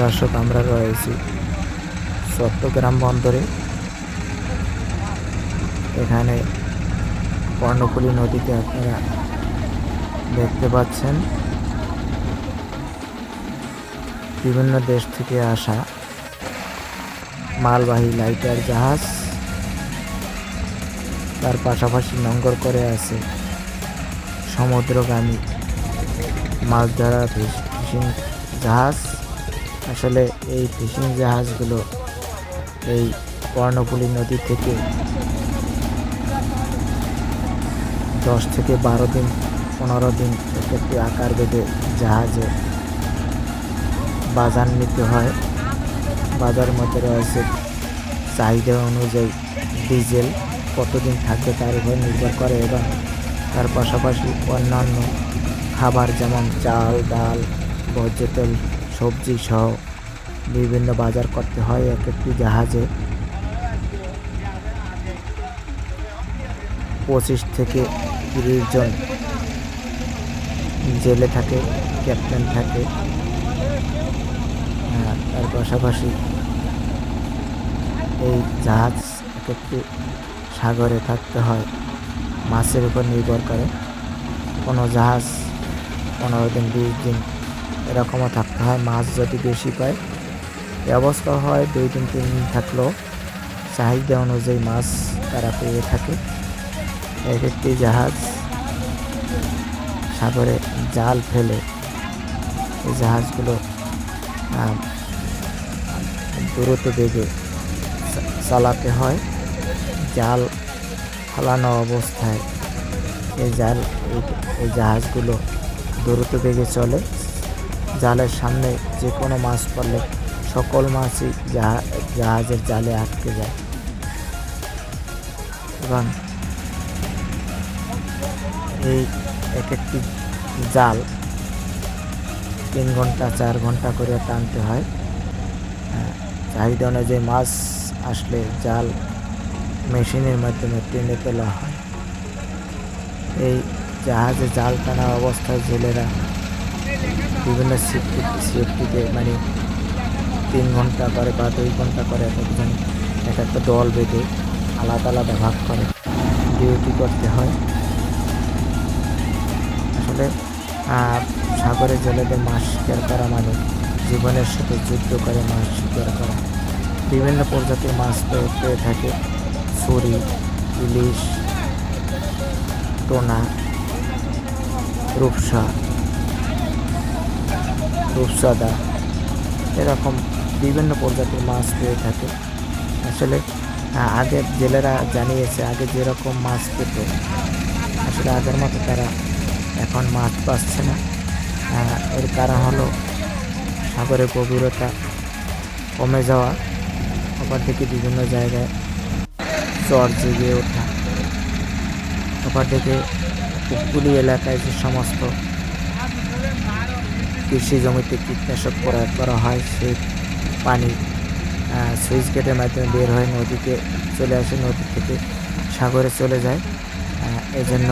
দর্শক, আমরা রয়েছি চট্টগ্রাম বন্দরে। এখানে কর্ণফুলী নদীতে আপনারা দেখতে পাচ্ছেন বিভিন্ন দেশ থেকে আসা মালবাহী লাইটার জাহাজ। তার পাশাপাশি নঙ্গর করে আছে সমুদ্রগামী মাছ ধরা ফিশিং জাহাজ। আসলে এই ফিশিং জাহাজগুলো এই কর্ণফুলী নদী থেকে দশ থেকে বারো দিন, পনেরো দিন এক একটি আকার বেঁধে জাহাজে বাজার নিতে হয়। বাজার মধ্যে রয়েছে চাহিদা অনুযায়ী ডিজেল, কতদিন থাকবে তার উপর নির্ভর করে এবং তার পাশাপাশি অন্যান্য খাবার যেমন চাল, ডাল, ভোজ্য তেল সবজি সহ বিভিন্ন বাজার করতে হয়, এক একটি জাহাজে। পঁচিশ থেকে তিরিশ জন জেলে থাকে, ক্যাপ্টেন থাকে তার পাশাপাশি এই জাহাজ এক একটি সাগরে থাকতে হয়, মাছের উপর নির্ভর করে। কোনো জাহাজ পনেরো দিন, বিশ দিন এরকমও থাকতে হয় মাছ যদি বেশি পায়। এ অবস্থা হয় দুই দিন তিন দিন থাকলেও চাহিদা অনুযায়ী মাছ তারা পেয়ে থাকে। এক একটি জাহাজ সাগরে জাল ফেলে এই জাহাজগুলো আহ, দ্রুত বেগে চালাতে হয়। জাল ফালানো অবস্থায় এই জাল এই- জাহাজগুলো দ্রুত বেগে চলে। জালের সামনে যে কোনো মাছ পড়লে সকল মাছই জাহা- জাহাজের জালে আটকে যায়। এবং এই এক একটি জাল তিন ঘণ্টা চার ঘণ্টা করে টানতে হয়। হ্যাঁ, চাহিদা অনুযায়ী মাছ আসলে জাল মেশিনের মাধ্যমে টেনে তোলা হয়। এই জাহাজে জাল টানা অবস্থায় জেলেরা বিভিন্ন সেফটি মানে তিন ঘণ্টা করে বা দুই ঘণ্টা করে এক একজন, এক একটা দল বেঁধে আলাদা আলাদা ভাগ করে। ডিউটি করতে হয়। আসলে সাগরে জেলেদের মাছ শিকার করা মানে জীবনের সাথে যুদ্ধ করে মাছ শিকার করা বিভিন্ন প্রজাতির মাছ পেয়ে থাকে। ছুরি, ইলিশ, টোনা, রূপসা। রূপসাদা এরকম বিভিন্ন প্রজাতির মাছ পেয়ে থাকে। আসলে আহ, আগে জেলেরা জানিয়েছে আগে যেরকম মাছ পেত আসলে আগের মতো তারা এখন মাছ পাচ্ছে না। এর কারণ হলো সাগরের গভীরতা কমে যাওয়া আবার থেকে বিভিন্ন জায়গায় চর জেগে ওঠা। আবার থেকে উপকূলীয় এলাকায় যে সমস্ত কৃষি জমিতে কীটনাশক প্রয়োগ করা হয়, সেই পানি সুইচ গেটের মাধ্যমে বের হয়ে নদীতে চলে আসে, নদী থেকে সাগরে চলে যায়। এজন্য